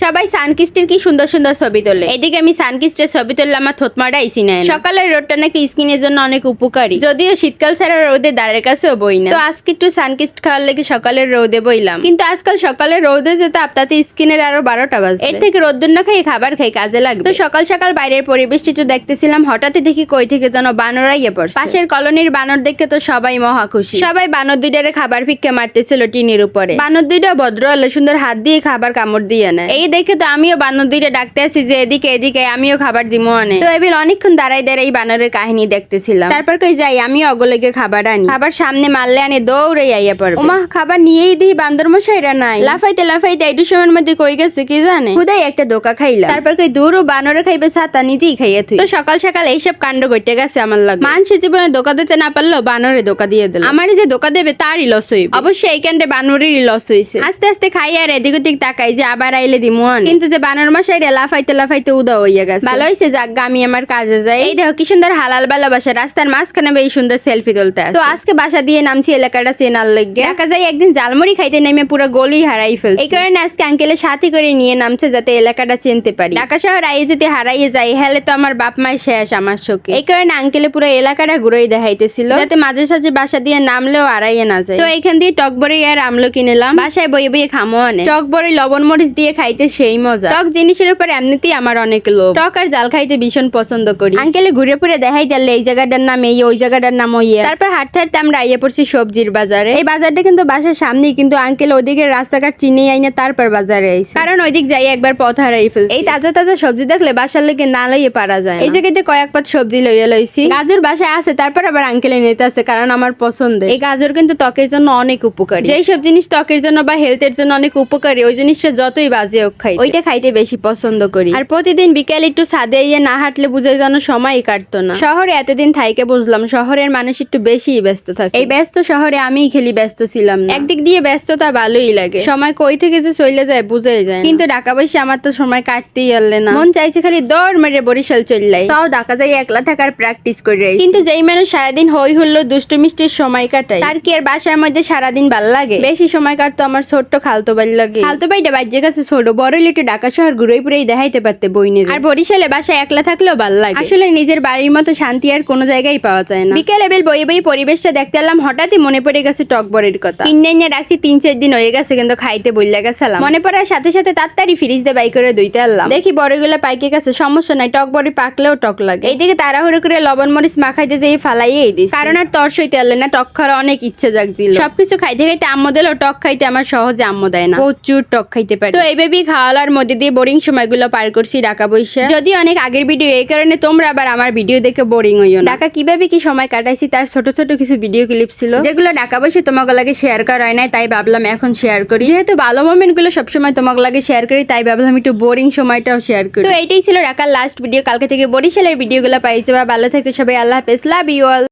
সবাই সানকিস্টের কি সুন্দর সুন্দর ছবি তোলে। এদিকে আমি সানকিস্টের ছবি তুললে আমার থতমাটা ইসি নেয়। সকালের রোদটা নাকি স্কিনের জন্য অনেক উপকারী। যদিও শীতকাল ছাড়া রোদে দাঁড়ের কাছেও বই না। তো আজকে একটু সানকিস্ট খাওয়ার লেগে সকালের রোদে বইলাম। কিন্তু আজকাল সকালের রোদে যেতে আপনাতে স্কিনের আরও বারোটা বাজে এর থেকে রোদ্দুর না খাই খাবার খাই কাজে লাগবে। তো সকাল সকাল বাইরের পরিবেশটি একটু দেখতেছিলাম, হঠাৎই দেখি কই থেকে যেন বানর ইয়ে পড়ছে। পাশের কলোনির বানর দেখে তো সবাই মহা খুশি। সবাই বানর দুইটারে খাবার ভিক্ষা মারতেছিল টিনের উপরে। বানর দুইটা ভদ্র হলে সুন্দর হাত দিয়ে খাবার কামড় দিয়ে নেয়। এই দেখে তো আমিও বানর দুইটা ডাকতে আসি যে এদিকে এদিকে আমিও খাবার দিব আনে তো এবার অনেকক্ষণ দাঁড়াই দাঁড়াই বানরের কাহিনী দেখতেছিলাম। তারপর কই যাই আমি অগলেকে খাবার আনি। খাবার সামনে মারলে আনে দৌড়ে আইয়া পড়বে। ওমা খাবার নিয়েই দিই বান্দর মশাইরা নাই। লাফাইতে লাফাইতে একটু সময়ের মধ্যে কই গেছে কি জানে? খুদাই একটা দোকা খাইলা তারপর কই দূর ও বানরে খাইবে ছাতা নিজেই খাইয়া থুই। তো সকাল সকাল এইসব কাণ্ড ঘটে গেছে আমার লাগে। মানুষের জীবনে দোকা দিতে না পারলেও বানরে দোকা দিয়ে দিল। আমার যে দোকা দেবে তারই লস হইবে। অবশ্যই এই কাণ্ডে বানরেরই লস হইছে। আস্তে আস্তে খাই আর এদিক ওদিক তাকাই যে আবার আইলে দিমু। আনে। কিন্তু যে বানর মশাই রে লাফাইতে লাফাইতে উদা হইয়া গেছে। ভালো হইছে যাক আমি আমার কাজে যাই। এই দেখো কি সুন্দর হালাল ভালোবাসা। রাস্তার মাঝখানে এই সুন্দর সেলফি তুলতে তো আজকে বাসা দিয়ে নামছি এলাকাটা চেনার লেগে যায় একদিন জালমুড়ি খাইতে নেমে পুরো গলি হারাই ফেলছে। এই কারণে আজকে আঙ্কেলের সাথে করে নিয়ে নামছে যাতে এলাকাটা চিনতে পারি। ঢাকা শহর আইয়ে যদি হারাইয়ে যাই হেলে তো আমার বাপ মায়ের শেষ আমার শোকে। এই কারণে আঙ্কেলে পুরো এলাকাটা ঘুরেই দেখাইতেছিল। যাতে মাঝে সাঝে বাসা দিয়ে নামলেও হারাইয়ে না যায় তো এখান দিয়ে টক বড়ি আর আমলো কিনেলাম বাসায় বইয়ে বইয়ে খামো আনে। টক বড়ি লবণ মরিচ দিয়ে খাইতে সেই মজা। টক জিনিসের উপর এমনিতেই আমার অনেক লোভ। টক আর জাল খাইতে ভীষণ পছন্দ করি। আঙ্কেলে ঘুরে পুরে দেখাই দিলে এই জায়গাটার নাম এই, ওই জায়গাটার নাম ওই তারপর হাঁটতে হাঁটতে আমরা আইয়ে পড়ছি সবজির বাজারে। এই বাজারটা কিন্তু বাসার সামনেই, কিন্তু আঙ্কেল ওদিকে রাস্তাঘাট চিনে আইনে তারপর বাজারে আইছে। কারণ ওইদিক যাই একবার পথ হারাই ফেলছি। এই তাজা তাজা সবজি দেখলে বাসার লেগে না লইয়ে পারা যায় এই জায়গাতে কয়েক পাত সবজি লইয়া লইছি। গাজর বাসায় আছে, তারপর আবার আঙ্কেলে নিতে আছে কারণ আমার পছন্দ। এই গাজর কিন্তু ত্বকের জন্য অনেক উপকারী। যেই সব জিনিস ত্বকের জন্য বা হেলথের জন্য অনেক উপকারী, ওই জিনিসটা যতই বাজে হোক খাই ওইটা খাইতে বেশি পছন্দ করি। আর প্রতিদিন বিকেল একটু ছাদে ইয়ে না হাঁটলে বুঝে যেন সময়ই কাটতো না। শহরে এতদিন থাইকে বুঝলাম শহরের মানুষ একটু বেশি ব্যস্ত থাকে। এই ব্যস্ত শহরে আমিই খেলি ব্যস্ত ছিলাম না। একদিক দিয়ে ব্যস্ততা ভালোই লাগে। সময় কই থেকে যে চলে যায় বুঝাই যায় কিন্তু ঢাকা বসে আমার তো সময় কাটতেই পারলে না। মন চাইছে খালি দৌড় মেরে বরিশাল চললাই তাও ঢাকা যাই একলা থাকার প্র্যাকটিস করে। কিন্তু যেই মানুষ সারাদিন হই হুল্লো দুষ্টু মিষ্টির সময় কাটায়। তার কি আর বাসার মধ্যে সারাদিন ভালো লাগে? বেশি সময় কাটতো আমার ছোট্ট খালতো বাড়ি লাগে। খালতো বাড়িটা বাজ্যে কাছে ছোট বড় লিটু ঢাকা শহর ঘুরে পুরেই দেখাইতে পারতে বইনের। আর বরিশালে বাসায় একলা থাকলেও ভালো লাগে। আসলে নিজের বাড়ির মতো শান্তি আর কোনো জায়গায় পাওয়া যায় না। বিকেল বেল বই বই পরিবেশটা দেখতে এলাম হঠাৎই মনে পড়ে গেছে টক বড়ির কথা। নিয়ে রাখছি তিন চার দিন হয়ে গেছে কিন্তু খাইতে বললে গেছিলাম মনে পড়ার সাথে সাথে তাড়াতাড়ি ফ্রিজ দিয়ে বাই করে দইতে আনলাম দেখি বড়িগুলো পাইকে গেছে সমস্যা নাই টক বড়ি পাকলেও টক লাগে। এইদিকে তাড়াহুড়ো করে লবণ মরিচ মাখাইতে যেয়ে ফালাইয়ে দিস কারণ আর তর সইতে আনলে না টক খাওয়ার অনেক ইচ্ছে জাগছিল। সবকিছু খাইতে খাইতে আম্মু দিলেও টক খাইতে আমার সহজে আম্মু দেয় না। প্রচুর টক খাইতে পারে। তো এইভাবে খাওয়ালার মধ্যে দিয়ে বোরিং সময়গুলো পার করছি ঢাকা বৈশা যদি অনেক আগের ভিডিও এই কারণে তোমরা আবার আমার ভিডিও দেখে বোরিং হইও না। ঢাকা কীভাবে কি সময় কাটাইছি তার ছোট ছোট কিছু ভিডিও ক্লিপ ছিল। যেগুলো ঢাকা বসে তোমাকে লাগে শেয়ার করা হয় নাই, তাই ভাবলাম এখন শেয়ার করি। যেহেতু ভালো মোমেন্টগুলো সবসময় তোমাকে লাগে শেয়ার করি, তাই ভাবলাম একটু বোরিং সময়টাও শেয়ার করি। তো এইটাই ছিল ঢাকার লাস্ট ভিডিও কালকে থেকে বরিশালের ভিডিওগুলো পাইছে, বা ভালো থেকে সবাই, আল্লাহ হাফেজ লাভ ইউ অল